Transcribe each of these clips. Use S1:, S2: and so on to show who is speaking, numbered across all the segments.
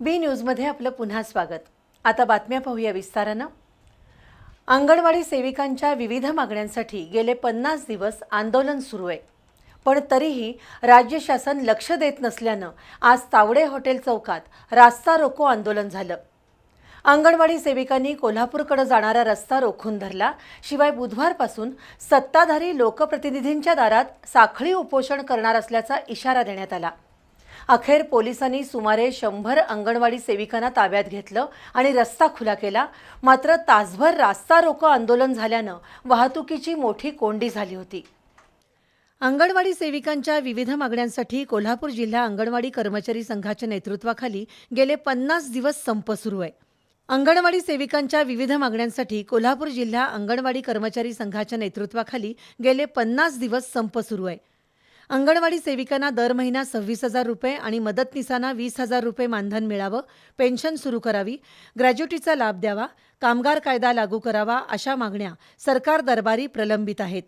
S1: बी न्यूजमध्ये आपलं पुन्हा स्वागत. आता बातम्या पाहूया विस्तारानं. अंगणवाडी सेविकांच्या विविध मागण्यांसाठी गेले पन्नास दिवस आंदोलन सुरू आहे. पण तरीही राज्य शासन लक्ष देत नसल्यानं आज तावडे हॉटेल चौकात रास्ता रोको आंदोलन झालं. अंगणवाडी सेविकांनी कोल्हापूरकडे जाणारा रस्ता रोखून धरला शिवाय बुधवारपासून सत्ताधारी लोकप्रतिनिधींच्या दारात साखळी उपोषण करणार असल्याचा इशारा देण्यात आला. अखेर पोलिसांनी सुमारे शंभर अंगणवाडी सेविकांना ताब्यात घेतलं आणि रस्ता खुला केला. मात्र तासभर रास्ता रोको आंदोलन झाल्यानं वाहतुकीची मोठी कोंडी झाली होती. अंगणवाडी सेविकांच्या विविध मागण्यांसाठी कोल्हापूर जिल्हा अंगणवाडी कर्मचारी संघाच्या नेतृत्वाखाली गेले पन्नास दिवस संप सुरू आहे. अंगणवाडी सेविकांच्या विविध मागण्यांसाठी कोल्हापूर जिल्हा अंगणवाडी कर्मचारी संघाच्या नेतृत्वाखाली गेले पन्नास दिवस संप सुरू आहे. अंगणवाडी सेविकांना दर महिना सव्वीस हजार रुपये आणि मदतनीसांना वीस हजार रुपये मानधन मिळावं पेन्शन सुरू करावी ग्रॅज्युटीचा लाभ द्यावा कामगार कायदा लागू करावा अशा मागण्या सरकार दरबारी प्रलंबित आहेत.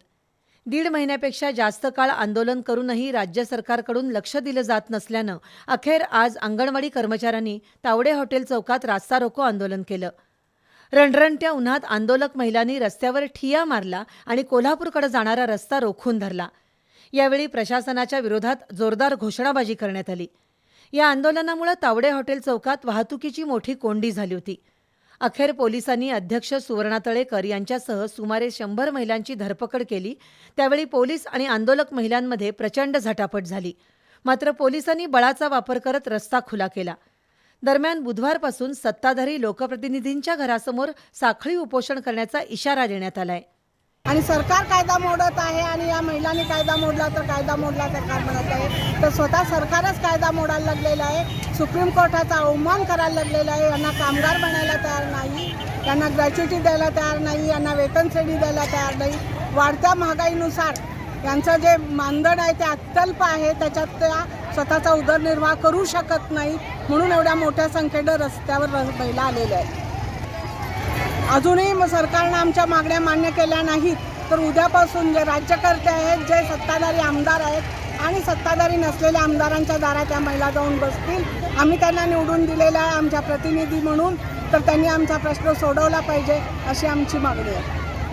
S1: दीड महिन्यापेक्षा जास्त काळ आंदोलन करूनही राज्य सरकारकडून लक्ष दिलं जात नसल्यानं अखेर आज अंगणवाडी कर्मचाऱ्यांनी तावडे हॉटेल चौकात रास्ता रोको आंदोलन केलं. रणरणत्या उन्हात आंदोलक महिलांनी रस्त्यावर ठिया मारला आणि कोल्हापूरकडे जाणारा रस्ता रोखून धरला. यावेळी प्रशासनाच्या विरोधात जोरदार घोषणाबाजी करण्यात आली. या आंदोलनामुळे तावडे हॉटेल चौकात वाहतुकीची मोठी कोंडी झाली होती. अखेर पोलिसांनी अध्यक्ष सुवर्णा तळेकर यांच्यासह सुमारे शंभर महिलांची धरपकड केली. त्यावेळी पोलीस आणि आंदोलक महिलांमध्ये प्रचंड झटापट झाली. मात्र पोलिसांनी बळाचा वापर करत रस्ता खुला केला. दरम्यान बुधवारपासून सत्ताधारी लोकप्रतिनिधींच्या घरासमोर साखळी उपोषण करण्याचा इशारा देण्यात आलाय.
S2: आणि सरकार कायदा मोडत आहे आणि या महिलांनी कायदा मोडला तर कायदा मोडला तर काय म्हणत आहे. तर स्वतः सरकारच कायदा मोडायला लागलेला आहे. सुप्रीम कोर्टाचा अवमान करायला लागलेला आहे. यांना कामगार बनायला तयार नाही. यांना ग्रॅच्युटी द्यायला तयार नाही. यांना वेतन श्रेणी द्यायला तयार नाही. वाढत्या महागाईनुसार यांचं जे मानधन आहे ते अत्यल्प आहे. त्याच्यात त्या स्वतःचा उदरनिर्वाह करू शकत नाही. म्हणून एवढ्या मोठ्या संख्येनं रस्त्यावर र- महिला आलेल्या आहेत. अजूनही मग सरकारनं आमच्या मागण्या मान्य केल्या नाहीत. तर उद्यापासून जे राज्यकर्ते आहेत जे सत्ताधारी आमदार आहेत आणि सत्ताधारी नसलेल्या आमदारांच्या दारात त्या महिला जाऊन बसतील. आम्ही त्यांना निवडून दिलेल्या आमच्या प्रतिनिधी म्हणून. तर त्यांनी आमचा प्रश्न सोडवला पाहिजे अशी आमची मागणी आहे.